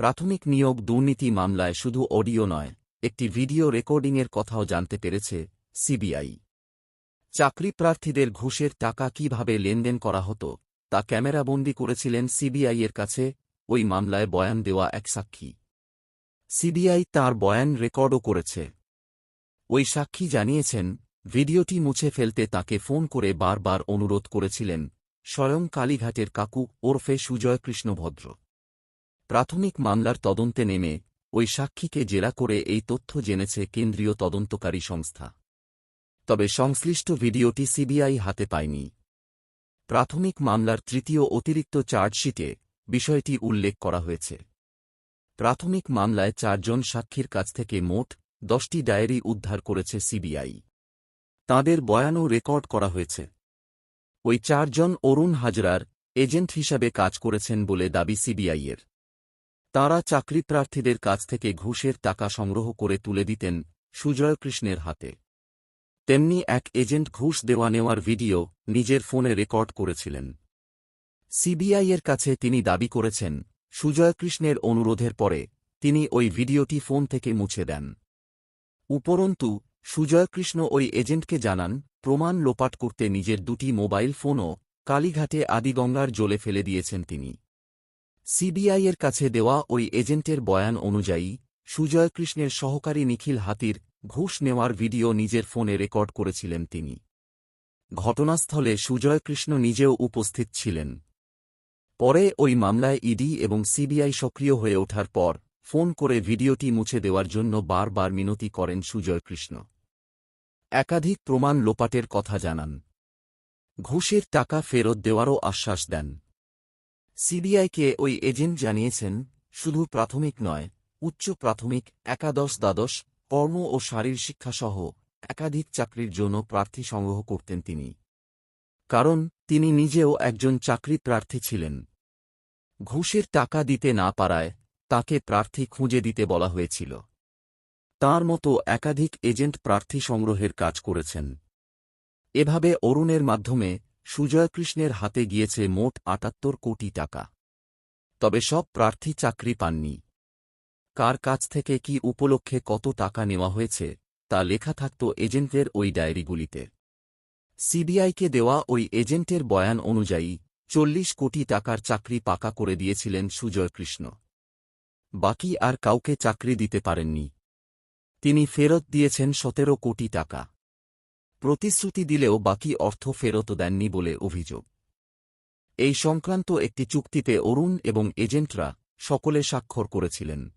প্রাথমিক নিয়োগ দুর্নীতি মামলায় শুধু অডিও নয়, একটি ভিডিও রেকর্ডিংয়ের কথাও জানতে পেরেছে সিবিআই। চাকরি প্রার্থীদের ঘুষের টাকা কীভাবে লেনদেন করা হতো, তা ক্যামেরাবন্দি করেছিলেন সিবিআইয়ের কাছে, ওই মামলায় বয়ান দেওয়া এক সাক্ষী। সিবিআই তার বয়ান রেকর্ডও করেছে। ওই সাক্ষী জানিয়েছেন, ভিডিওটি মুছে ফেলতে তাকে ফোন করে বারবার অনুরোধ করেছিলেন, স্বয়ং কালীঘাটের কাকু ওরফে সুজয় কৃষ্ণ ভদ্র প্রাথমিক মামলার তদন্তে নেমে ওই সাক্ষীকে জেরা করে এই তথ্য জেনেছে কেন্দ্রীয় তদন্তকারী সংস্থা। তবে সংশ্লিষ্ট ভিডিওটি সিবিআই হাতে পায়নি। প্রাথমিক মামলার তৃতীয় অতিরিক্ত চার্জশিটে বিষয়টি উল্লেখ করা হয়েছে। প্রাথমিক মামলায় চারজন সাক্ষীর কাছ থেকে মোট দশটি ডায়েরি উদ্ধার করেছে সিবিআই। তাঁদের বয়ানও রেকর্ড করা হয়েছে। ওই চারজন অরুণ হাজরার এজেন্ট হিসাবে কাজ করেছেন বলে দাবি সিবিআইয়ের। তাঁরা চাকরি প্রার্থীদের কাছ থেকে ঘুষের টাকা সংগ্রহ করে তুলে দিতেন সুজয় কৃষ্ণের হাতে। তেমনি এক এজেন্ট ঘুষ দেওয়া নেওয়ার ভিডিও নিজের ফোনে রেকর্ড করেছিলেন। সিবিআইয়ের কাছে তিনি দাবি করেছেন সুজয় কৃষ্ণের অনুরোধের পরে তিনি ওই ভিডিওটি ফোন থেকে মুছে দেন। উপরন্তু সুজয় কৃষ্ণ ওই এজেন্টকে জানান, প্রমাণ লোপাট করতে নিজের দুটি মোবাইল ফোনও কালীঘাটে আদিগঙ্গার জলে ফেলে দিয়েছেন তিনি। সিবিআইয়ের কাছে দেওয়া ওই এজেন্টের বয়ান অনুযায়ী সুজয় কৃষ্ণের সহকারী নিখিল হাতির ঘুষ নেওয়ার ভিডিও নিজের ফোনে রেকর্ড করেছিলেন তিনি। ঘটনাস্থলে সুজয় কৃষ্ণ নিজেও উপস্থিত ছিলেন। পরে ওই মামলায় ইডি এবং সিবিআই সক্রিয় হয়ে ওঠার পর ফোন করে ভিডিওটি মুছে দেওয়ার জন্য বারবার মিনতি করেন সুজয় কৃষ্ণ একাধিক প্রমাণ লোপাটের কথা জানান। ঘুষের টাকা ফেরত দেওয়ারও আশ্বাস দেন। সিবিআইকে ওই এজেন্ট জানিয়েছেন, শুধু প্রাথমিক নয়, উচ্চ প্রাথমিক, একাদশ দ্বাদশ, কর্ম ও শারীর শিক্ষাসহ একাধিক চাকরির জন্য প্রার্থী সংগ্রহ করতেন তিনি। কারণ, তিনি নিজেও একজন চাকরি প্রার্থী ছিলেন। ঘুষের টাকা দিতে না পারায় তাকে প্রার্থী খুঁজে দিতে বলা হয়েছিল। তার মতো একাধিক এজেন্ট প্রার্থী সংগ্রহের কাজ করেছেন। এভাবে অরুণের মাধ্যমে সুজয় কৃষ্ণের হাতে গিয়েছে মোট আটাত্তর কোটি টাকা। তবে সব প্রার্থী চাকরি পাননি। কার কাছ থেকে কি উপলক্ষে কত টাকা নেওয়া হয়েছে, তা লেখা থাকত এজেন্টের ওই ডায়েরিগুলিতে। সিবিআইকে দেওয়া ওই এজেন্টের বয়ান অনুযায়ী চল্লিশ কোটি টাকার চাকরি পাকা করে দিয়েছিলেন সুজয়কৃষ্ণ। বাকি আর কাউকে চাকরি দিতে পারেননি। তিনি ফেরত দিয়েছেন সতেরো কোটি টাকা। প্রতিশ্রুতি দিলেও বাকি অর্থ ফেরত দেননি বলে অভিযোগ। এই সংক্রান্ত একটি চুক্তিতে অরুণ এবং এজেন্টরা সকলে স্বাক্ষর করেছিলেন।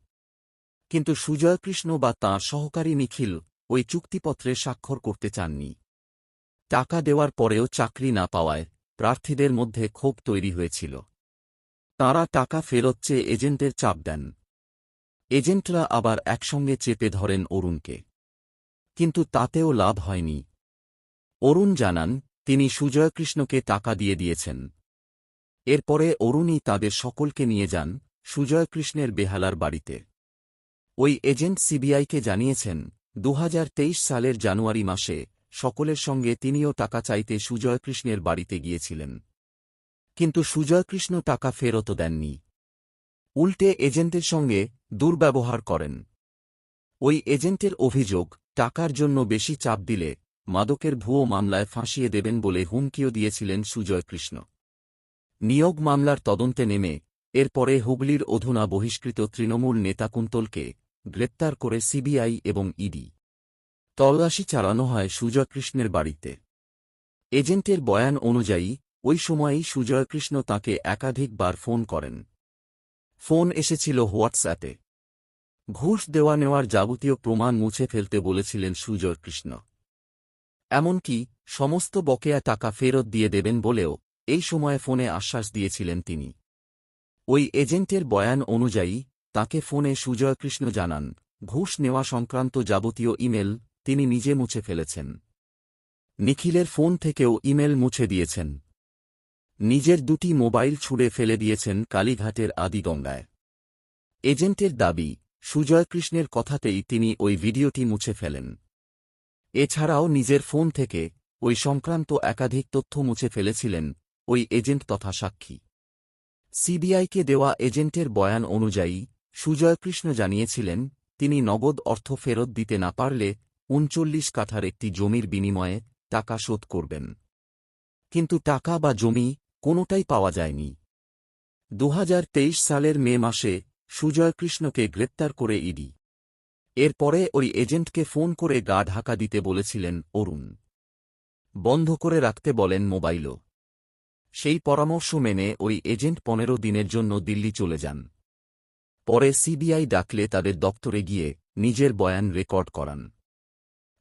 কিন্তু সুজয়কৃষ্ণ বা তাঁর সহকারী নিখিল ওই চুক্তিপত্রে স্বাক্ষর করতে চাননি। টাকা দেওয়ার পরেও চাকরি না পাওয়ায় প্রার্থীদের মধ্যে ক্ষোভ তৈরি হয়েছিল। তাঁরা টাকা ফেরত চেয়ে এজেন্টের চাপ দেন। এজেন্টরা আবার একসঙ্গে চেপে ধরেন অরুণকে। কিন্তু তাতেও লাভ হয়নি। অরুণ জানান, তিনি সুজয় কৃষ্ণকে টাকা দিয়ে দিয়েছেন। এরপরে অরুণই তাদের সকলকে নিয়ে যান সুজয় কৃষ্ণের বেহালার বাড়িতে। ওই এজেন্ট সিবিআইকে জানিয়েছেন দু হাজার তেইশ সালের জানুয়ারি মাসে সকলের সঙ্গে তিনিও টাকা চাইতে সুজয় কৃষ্ণের বাড়িতে গিয়েছিলেন। কিন্তু সুজয় কৃষ্ণ টাকা ফেরত দেননি। উল্টে এজেন্টের সঙ্গে দুর্ব্যবহার করেন। ওই এজেন্টের অভিযোগ, টাকার জন্য বেশি চাপ দিলে মাদকের ভুয়ো মামলায় ফাঁসিয়ে দেবেন বলে হুমকিও দিয়েছিলেন সুজয় কৃষ্ণ। নিয়োগ মামলার তদন্তে নেমে, এরপরে হুগলির অধুনা বহিষ্কৃত তৃণমূল নেতা কুন্তলকে গ্রেপ্তার করে সিবিআই এবং ইডি। তল্লাশি চালানো হয় সুজয় কৃষ্ণের বাড়িতে। এজেন্টের বয়ান অনুযায়ী, ওই সময়েই সুজয় কৃষ্ণ তাঁকে একাধিকবার ফোন করেন। ফোন এসেছিল হোয়াটসঅ্যাপে। ঘুষ দেওয়া নেওয়ার যাবতীয় প্রমাণ মুছে ফেলতে বলেছিলেন সুজয় কৃষ্ণ। এমনকি সমস্ত বকেয়া টাকা ফেরত দিয়ে দেবেন বলেও এই সময়ে ফোনে আশ্বাস দিয়েছিলেন তিনি। ওই এজেন্টের বয়ান অনুযায়ী তাকে ফোনে সুজয় কৃষ্ণ জানান, ঘুষ নেওয়া সংক্রান্ত যাবতীয় ইমেল তিনি নিজে মুছে ফেলেছেন। নিখিলের ফোন থেকেও ইমেল মুছে দিয়েছেন। নিজের দুটি মোবাইল ছুঁড়ে ফেলে দিয়েছেন কালীঘাটের আদিগঙ্গায় এজেন্টের দাবি সুজয় কৃষ্ণের কথাতেই তিনি ওই ভিডিওটি মুছে ফেলেন। এছাড়াও নিজের ফোন থেকে ওই সংক্রান্ত একাধিক তথ্য মুছে ফেলেছিলেন ওই এজেন্ট তথা সাক্ষী। সিবিআইকে দেওয়া এজেন্টের বয়ান অনুযায়ী সুজয়কৃষ্ণ জানিয়েছিলেন, তিনি নগদ অর্থ ফেরত দিতে না পারলে উনচল্লিশ কাঠার একটি জমির বিনিময়ে টাকা শোধ করবেন। কিন্তু টাকা বা জমি কোনোটাই পাওয়া যায়নি। দু হাজার তেইশ সালের মে মাসে সুজয়কৃষ্ণকে গ্রেপ্তার করে ইডি। এরপরে ওই এজেন্টকে ফোন করে গা ঢাকা দিতে বলেছিলেন অরুণ। বন্ধ করে রাখতে বলেন মোবাইলও। সেই পরামর্শ মেনে ওই এজেন্ট পনেরো দিনের জন্য দিল্লি চলে যান। পরে সিবিআই ডাকলে তাদের দপ্তরে গিয়ে নিজের বয়ান রেকর্ড করান।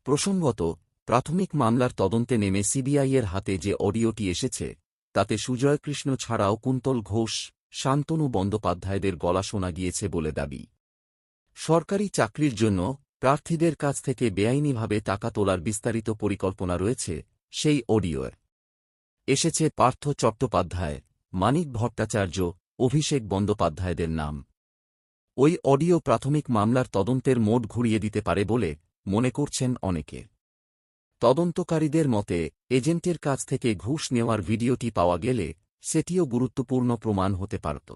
প্রসঙ্গত, প্রাথমিক মামলার তদন্তে নেমে সিবিআইয়ের হাতে যে অডিওটি এসেছে, তাতে সুজয়কৃষ্ণ ছাড়াও কুন্তল ঘোষ, শান্তনু বন্দ্যোপাধ্যায়দের গলা শোনা গিয়েছে বলে দাবি। সরকারি চাকরির জন্য প্রার্থীদের কাছ থেকে বেআইনিভাবে টাকা তোলার বিস্তারিত পরিকল্পনা রয়েছে, সেই অডিওয় এসেছে পার্থ চট্টোপাধ্যায়, মানিক ভট্টাচার্য, অভিষেক বন্দ্যোপাধ্যায়দের নাম। ওই অডিও প্রাথমিক মামলার তদন্তের মোড ঘুরিয়ে দিতে পারে বলে মনে করছেন অনেকে। তদন্তকারীদের মতে, এজেন্টের কাছ থেকে ঘুষ নেওয়ার ভিডিওটি পাওয়া গেলে সেটিও গুরুত্বপূর্ণ প্রমাণ হতে পারত।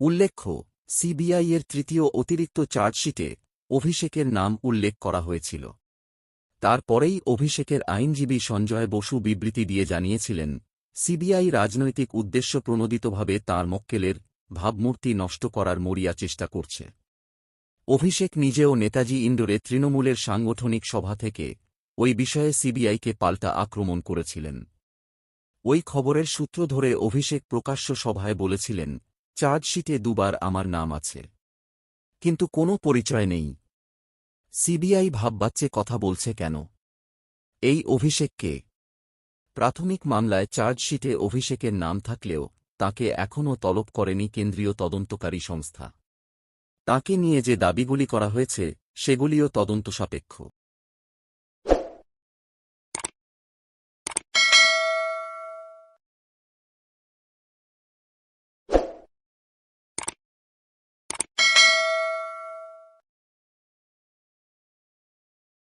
উল্লেখ্য সিবিআইয়ের তৃতীয় অতিরিক্ত চার্জশিটে অভিষেকের নাম উল্লেখ করা হয়েছিল। তারপরেই অভিষেকের আইনজীবী সঞ্জয় বসু বিবৃতি দিয়ে জানিয়েছিলেন, সিবিআই রাজনৈতিক উদ্দেশ্য প্রণোদিতভাবে তাঁর মক্কেলের ভাবমূর্তি নষ্ট করার মরিয়া চেষ্টা করছে। অভিষেক নিজেও নেতাজি ইন্ডোরে তৃণমূলের সাংগঠনিক সভা থেকে ওই বিষয়ে সিবিআইকে পাল্টা আক্রমণ করেছিলেন। ওই খবরের সূত্র ধরে অভিষেক প্রকাশ্য সভায় বলেছিলেন চার্জশিটে দুবার আমার নাম আছে। কিন্তু কোনো পরিচয় নেই। সিবিআই ভাববাচ্চে কথা বলছে কেন? এই অভিষেককে প্রাথমিক মামলায় চার্জশিটে অভিষেকের নাম থাকলেও তাকে এখনও তলব করেনি কেন্দ্রীয় তদন্তকারী সংস্থা। তাকে নিয়ে যে দাবিগুলি করা হয়েছে, সেগুলিও তদন্ত সাপেক্ষ।